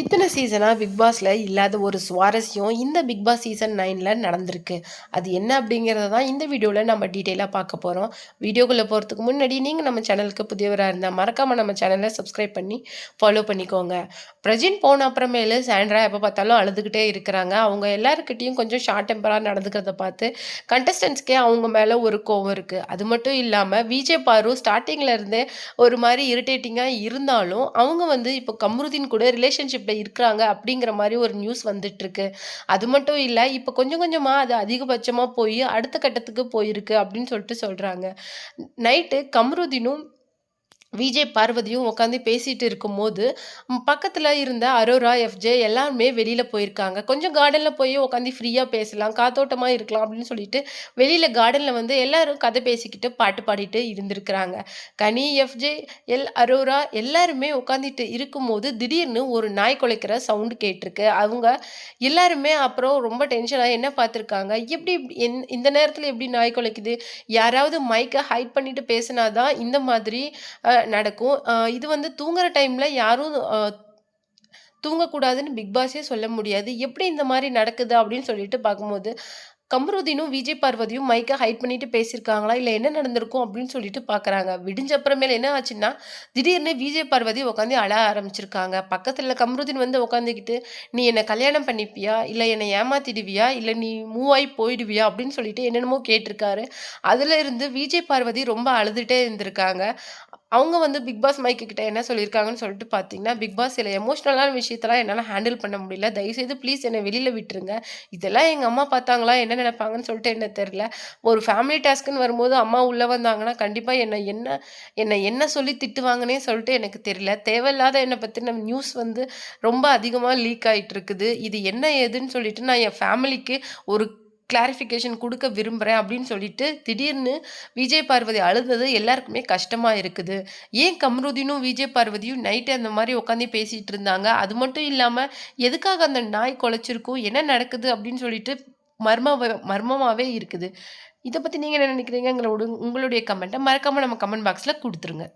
இத்தனை சீசனாக பிக் பாஸில் இல்லாத ஒரு சுவாரஸ்யம் இந்த பிக் பாஸ் சீசன் நைனில் நடந்திருக்கு. அது என்ன அப்படிங்கிறத தான் இந்த வீடியோவில் நம்ம டீட்டெயிலாக பார்க்க போகிறோம் வீடியோக்குள்ளே போகிறதுக்கு முன்னாடி நீங்கள் நம்ம சேனலுக்கு புதியவராக இருந்தால் மறக்காமல் நம்ம சேனலை சப்ஸ்கிரைப் பண்ணி ஃபாலோ பண்ணிக்கோங்க. பிரஜின் போன அப்புறமேலு சாண்ட்ரா எப்போ பார்த்தாலும் அழுதுகிட்டே இருக்கிறாங்க. அவங்க எல்லாருக்கிட்டேயும் கொஞ்சம் ஷார்ட் டெம்பராக நடந்துக்கிறத பார்த்து கண்டஸ்டன்ஸ்க்கே அவங்க மேலே ஒரு கோவம் இருக்குது அது மட்டும் இல்லாமல் விஜய் பாரு ஸ்டார்டிங்கில் இருந்தே ஒரு மாதிரி இரிட்டேட்டிங்காக இருந்தாலும் அவங்க வந்து இப்போ கம்ருதீன் கூட ரிலேஷன்ஷிப் ரிலேஷன்ஷிப்பில் இருக்கிறாங்க அப்படிங்கிற மாதிரி ஒரு நியூஸ் வந்துட்டுருக்கு. அது மட்டும் இல்லை இப்போ கொஞ்சம் கொஞ்சமாக அது அதிகபட்சமாக போய் அடுத்த கட்டத்துக்கு போயிருக்கு அப்படின்னு சொல்லிட்டு சொல்கிறாங்க நைட்டு கம்ருதீனும் விஜய் பார்வதியும் உட்காந்து பேசிகிட்டு இருக்கும்போது பக்கத்தில் இருந்த அரோரா எஃப்ஜே எல்லாருமே வெளியில் போயிருக்காங்க. கொஞ்சம் கார்டனில் போய் உட்காந்து ஃப்ரீயாக பேசலாம் காத்தோட்டமாக இருக்கலாம் அப்படின்னு சொல்லிட்டு வெளியில் கார்டனில் வந்து எல்லாரும் கதை பேசிக்கிட்டு பாட்டு பாடிட்டு இருந்திருக்கிறாங்க. கனி எஃப்ஜே எல் அரோரா எல்லாருமே உட்காந்துட்டு இருக்கும்போது திடீர்னு ஒரு நாய் குலைக்கிற சவுண்டு கேட்டிருக்கு. அவங்க எல்லாருமே அப்புறம் ரொம்ப டென்ஷனாக என்ன பார்த்துருக்காங்க? எப்படி என் இந்த நேரத்தில் எப்படி நாய் குலைக்குது? யாராவது மைக்கை ஹைட் பண்ணிட்டு பேசினாதான் இந்த மாதிரி நடக்கும். இது வந்து தூங்குற டைமில் யாரும் தூங்கக்கூடாதுன்னு பிக் பாஸே சொல்ல முடியாது. எப்படி இந்த மாதிரி நடக்குது அப்படின்னு சொல்லிட்டு பார்க்கும்போது கமருதீனும் விஜய் பார்வதியும் மைக்கை ஹைட் பண்ணிட்டு பேசியிருக்காங்களா? இல்லை என்ன நடந்திருக்கும் அப்படின்னு சொல்லிட்டு பார்க்குறாங்க விடிஞ்ச அப்புறமேல என்ன ஆச்சுன்னா திடீர்னு விஜய் பார்வதி உட்காந்து அழ ஆரம்பிச்சிருக்காங்க. பக்கத்தில் கமருதீன் வந்து உட்காந்துக்கிட்டு நீ என்னை கல்யாணம் பண்ணிப்பியா? இல்லை என்னை ஏமாத்திடுவியா? இல்லை நீ மூவ் ஆகி போயிடுவியா? அப்படின்னு சொல்லிட்டு என்னென்னமோ கேட்டிருக்காரு. அதில் இருந்து விஜய் பார்வதி ரொம்ப அழுதுகிட்டே இருந்திருக்காங்க. அவங்க வந்து பிக் பாஸ் மைக்கு கிட்ட என்ன சொல்லியிருக்காங்கன்னு சொல்லிட்டு பார்த்தீங்கன்னா பிக் பாஸ் சில எமோஷ்னலான விஷயத்தெல்லாம் என்னால் ஹேண்டில் பண்ண முடியல. தயவுசெய்து ப்ளீஸ் என்னை வெளியில் விட்டுருங்க. இதெல்லாம் எங்கள் அம்மா பார்த்தாங்களா? என்ன நினைப்பாங்கன்னு சொல்லிட்டு என்ன தெரில ஒரு ஃபேமிலி டாஸ்க்குன்னு வரும்போது அம்மா உள்ளே வந்தாங்கன்னா கண்டிப்பாக என்னை என்ன என்னை என்ன சொல்லி திட்டுவாங்கன்னே சொல்லிட்டு எனக்கு தெரியல. தேவையில்லாத என்னை பற்றின நியூஸ் வந்து ரொம்ப அதிகமாக லீக் ஆகிட்டு இருக்குது இது என்ன ஏதுன்னு சொல்லிட்டு நான் என் ஃபேமிலிக்கு ஒரு கிளாரிஃபிகேஷன் கொடுக்க விரும்புகிறேன் அப்படின்னு சொல்லிட்டு திடீர்னு விஜய் பார்வதி அழுதது எல்லாருக்குமே கஷ்டமாக இருக்குது. ஏன் கம்ருதீனும் விஜய் பார்வதியும் நைட்டு அந்த மாதிரி உட்காந்து பேசிகிட்டு இருந்தாங்க? அது மட்டும் இல்லாமல் எதுக்காக அந்த நாய் குலைச்சிருக்கும்? என்ன நடக்குது? அப்படின்னு சொல்லிட்டு மர்ம மர்மமாகவே இருக்குது. இதை பற்றி நீங்கள் என்ன நினைக்கிறீங்க உங்களுடைய கமெண்ட்டை மறக்காமல் நம்ம கமெண்ட் பாக்ஸில் கொடுத்துருங்க.